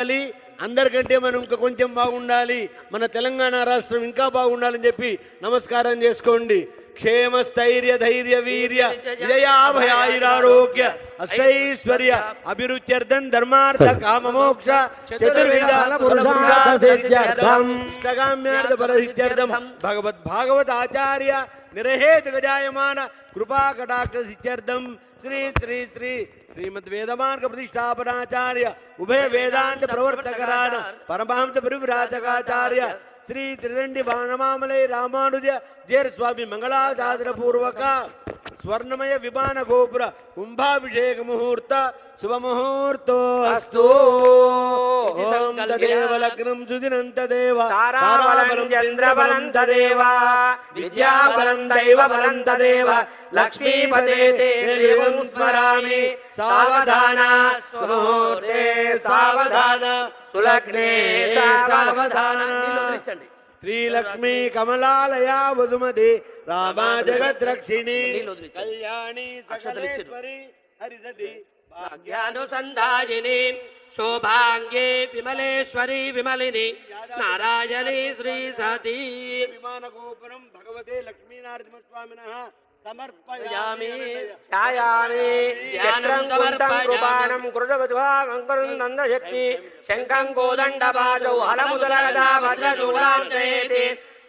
ఉండాలి. అందరికంటే మనం ఇంకా కొంచెం బాగుండాలి. మన తెలంగాణ రాష్ట్రం ఇంకా బాగుండాలని చెప్పి నమస్కారం చేసుకోండి. క్షేమ స్థైర్య ధైర్య వీర్య విజయాభయాయురారోగ్య అష్టైశ్వర్య అభిరుచ్యర్థం ధర్మార్థ కామమోక్ష చతుర్విధ భగవద్ భాగవత ఆచార్య నిరహేతు గజాయమాన కృపా కటాక్ష శ్రీ శ్రీ శ్రీ శ్రీమద్ వేదమార్గ ప్రతిష్టాపనాచార్య ఉభయ వేదాంత ప్రవర్తకరాన పరమహంస పరివ్రాజకాచార్య శ్రీ త్రిదండి బాణమామలై రామానుజ జేర్ స్వామి మంగళాశాసన పూర్వక స్వర్ణమయ విమాన గోపుర కుంభాభిషేక ముహూర్త శుభముహూర్తో అస్తూ ఓం తదేవ లగ్నం సుదినంత దేవ. తారాబలం చంద్రబలం తదేవ. విద్యాబలం దైవబలం తదేవ. లక్ష్మీపదే దేవం స్మరామి. సావధాన సుముహూర్తే సావధాన సులగ్నే సావధాన. శ్రీలక్ష్మీ కమలాలయ వసుమతి. రామా జగద్రక్షిణి. కళ్యాణి హరిసతి. భాగ్యానుసంధాయిని శోభాంగే విమలేశ్వరి విమలిని నారాయణి శ్రీ సతీ విమాన గోపురం భగవతే లక్ష్మీనారసింహస్వామిన సమర్పయామి. సమర్పయామి ఛాయామి చక్రం కుంతం సమర్పయామి. కృపాణం కృతవద్భావంకరుం నందశక్తి శంఖం కోదండపాశౌ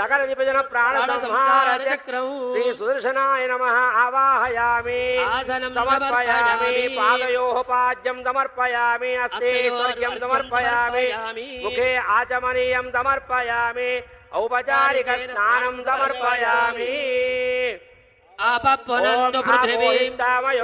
సకల విభజన ప్రాణ సంహార చక్రం. శ్రీ సుదర్శనాయ నమ ఆవాహయామి. సమర్పయామి. పాదయోః పాద్యం సమర్పయామి. అస్తే స్వర్గ్యం సమర్పయామి. సమర్పయామి. ముఖే ఆచమనీయం సమర్పయామి. ఔపచారిక స్నానం సమర్పయామి. आपभ्वनन्तु पृथिवीम्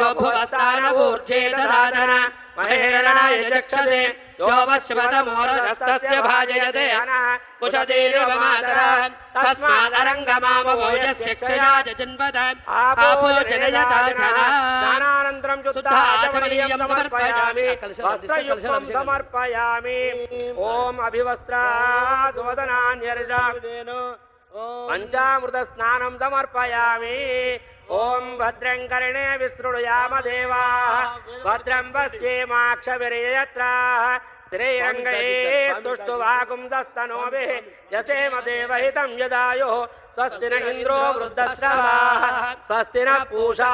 प्रभुवस्तानवूर्जे ददादन महेरणाय चक्षसे। योऽवश्वतमोरशस्तस्य भाजयते। तस्मादरङ्गमामभोजस्य क्षया च शुद्धाचमनीयं समर्पयामि। वस्त्रयुक्तं समर्पयामि ॐ अभिवस्त्रा పంచామృత స్నానం సమర్పయామి ఓం భద్రం కర్ణే విసృణుయామ దేవా భద్రం పశ్యేమాక్షవిర్యత్ర స్తుష్టువాగుంసస్తనోభిः యసేమ దేవహితం యదాయో స్వస్తి న ఇంద్రో వృద్ధశ్రవాः స్వస్తి న పూషా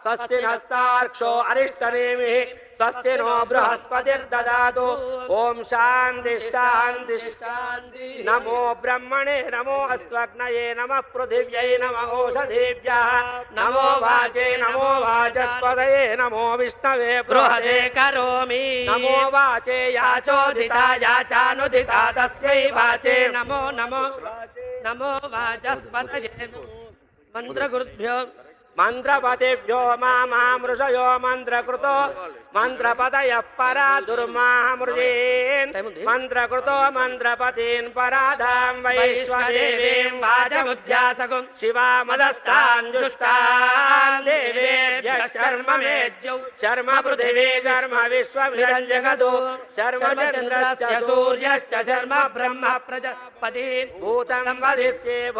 విశ్వవేదాः స్వస్తి నస్తార్క్షో అరిష్టనేమిः స్వస్తి నో బృహస్పతిర్దదాతు ఓం శాంతి శాంతి శాంతి నమో బ్రహ్మణే నమో అస్త్వగ్నయే నమ పృథివ్యై నమ ఓషధేభ్యः నమో వాచే నమో వాచస్పదయే నమో విష్ణవే బృహదే బృహదే కరోమి నమో వాచే యాచోదితా యాచానుదితా తస్యై వాచే నమో మంత్రపతిభ్యో మామృషయో మంత్రకృతో మంత్రపదయ పరా దుర్మామృజేన్. మంత్రకృతో మంత్రపతీన్ పరాధాం వైశ్వదేవీం వాచముధ్యాసగుం శివామదస్తాన్ దుష్టాన్ దేవేభ్యः శర్మ మేద్యౌ శర్మ పృథివీ శర్మ విశ్వమిదం జగదు శర్మ చంద్రస్య సూర్యశ్చ శర్మ బ్రహ్మ ప్రజపతి. భూతం వదిష్యే